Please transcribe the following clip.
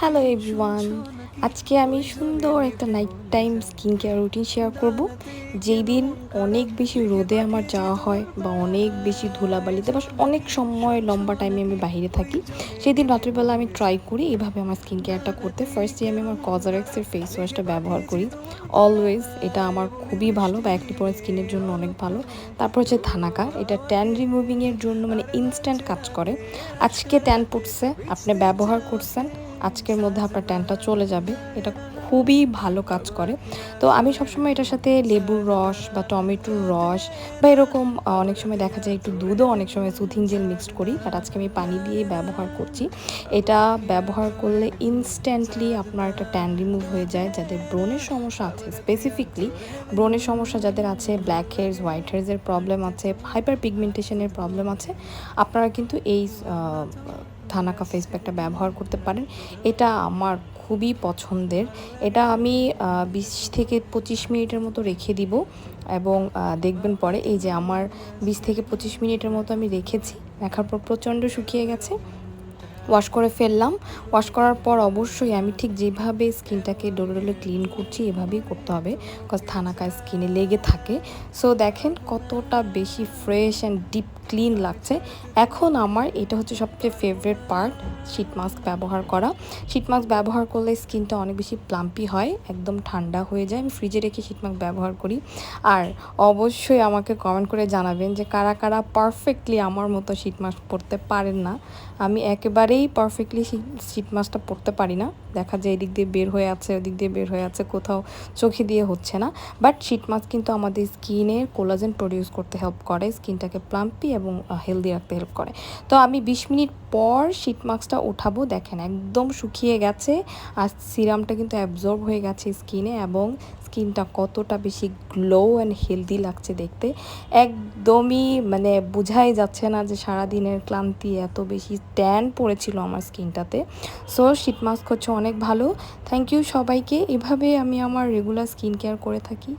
Hello everyone আজকে আমি সুন্দর একটা night time skin care routine share করব, যেই দিন অনেক বেশি রোদে আমার যাওয়া হয় বা অনেক বেশি ধুলাবালিতে বা অনেক সময় লম্বা টাইমে আমি বাইরে থাকি, সেই দিন রাত্রিবেলা আমি ট্রাই করি এইভাবে আমার স্কিন কেয়ারটা করতে ফার্স্টে আমি আমার কজারেক্সের ফেস ওয়াশটা ব্যবহার করি। অলওয়েজ এটা আমার খুবই ভালো বা একটি পরে স্কিনের জন্য অনেক ভালো। তারপর হচ্ছে থানাকা এটা ট্যান রিমুভিংয়ের জন্য মানে ইনস্ট্যান্ট কাজ করে। আজকে ট্যান পড়ছে আপনি ব্যবহার করছেন আজকের মধ্যে আপনার ট্যানটা চলে যাবে। এটা খুবই ভালো কাজ করে। তো আমি সবসময় এটার সাথে লেবুর রস বা টমেটোর রস বা এরকম অনেক সময় দেখা যায় একটু দুধও অনেক সময় সুথিং জেল মিক্সড করি। বাট আজকে আমি পানি দিয়ে ব্যবহার করছি। এটা ব্যবহার করলে ইনস্ট্যান্টলি আপনার একটা ট্যান রিমুভ হয়ে যায়। যাদের ব্রণের সমস্যা আছে স্পেসিফিকলি ব্রণের সমস্যা যাদের আছে ব্ল্যাক হেয়ার্স হোয়াইট হেয়ার্সের প্রবলেম আছে হাইপার পিগমেন্টেশনের প্রবলেম আছে, আপনারা কিন্তু এই থানাকা ফেস প্যাকটা ব্যবহার করতে পারেন। এটা আমার খুবই পছন্দের। এটা আমি বিশ থেকে পঁচিশ মিনিটের মতো রেখে দিব এবং দেখবেন পরে এই যে আমার বিশ থেকে পঁচিশ মিনিটের মতো আমি রেখেছি। রাখার পর প্রচণ্ড শুকিয়ে গেছে। ওয়াশ করে ফেললাম। ওয়াশ করার পর অবশ্যই আমি ঠিক যেভাবে স্কিনটাকে ডোলে ডোলে ক্লিন করছি, এভাবেই করতে হবে। বিকজ থানাকা স্কিনে লেগে থাকে। সো দেখেন কতটা বেশি ফ্রেশ অ্যান্ড ডিপ ক্লিন লাগছে। এখন আমার এটা হচ্ছে সবচেয়ে ফেভারিট পার্ট শীট মাস্ক ব্যবহার করা। শীট মাস্ক ব্যবহার করলে স্কিনটা অনেক বেশি প্লাম্পি হয়, একদম ঠান্ডা হয়ে যায়। আমি ফ্রিজে রেখে শীট মাস্ক ব্যবহার করি। আর অবশ্যই আমাকে কমেন্ট করে জানাবেন যে কারা কারা পারফেক্টলি আমার মতো শীট মাস্ক পরতে পারেন না। আমি একেবারেই পারফেক্টলি শীট মাস্কটা পরতে পারি না। দেখা যায় এদিক দিয়ে বের হয়ে আছে, ওদিক দিয়ে বের হয়ে আছে, কোথাও চোখে দিয়ে হচ্ছে না। বাট শীট মাস্ক কিন্তু আমাদের স্কিনের কোলাজেন প্রডিউস করতে হেল্প করে স্কিনটাকে প্লাম্পি এবং হেলদি রাখতে হেল্প করে। তো আমি বিশ মিনিট পর শীট মাস্কটা উঠাবো, দেখেন একদম শুকিয়ে গেছে আর সিরামটা কিন্তু অ্যাবজর্ব হয়ে গেছে স্কিনে এবং স্কিনটা কতটা বেশি গ্লো অ্যান্ড হেলদি লাগছে দেখতে। একদমই মানে বোঝাই যাচ্ছে না যে সারাদিনের ক্লান্তি এত বেশি ট্যান পড়েছিল আমার স্কিনটাতে। সো শীত মাস্ক হচ্ছে অনেক ভালো। থ্যাংক ইউ সবাইকে। এভাবে আমি আমার রেগুলার স্কিন কেয়ার করে থাকি।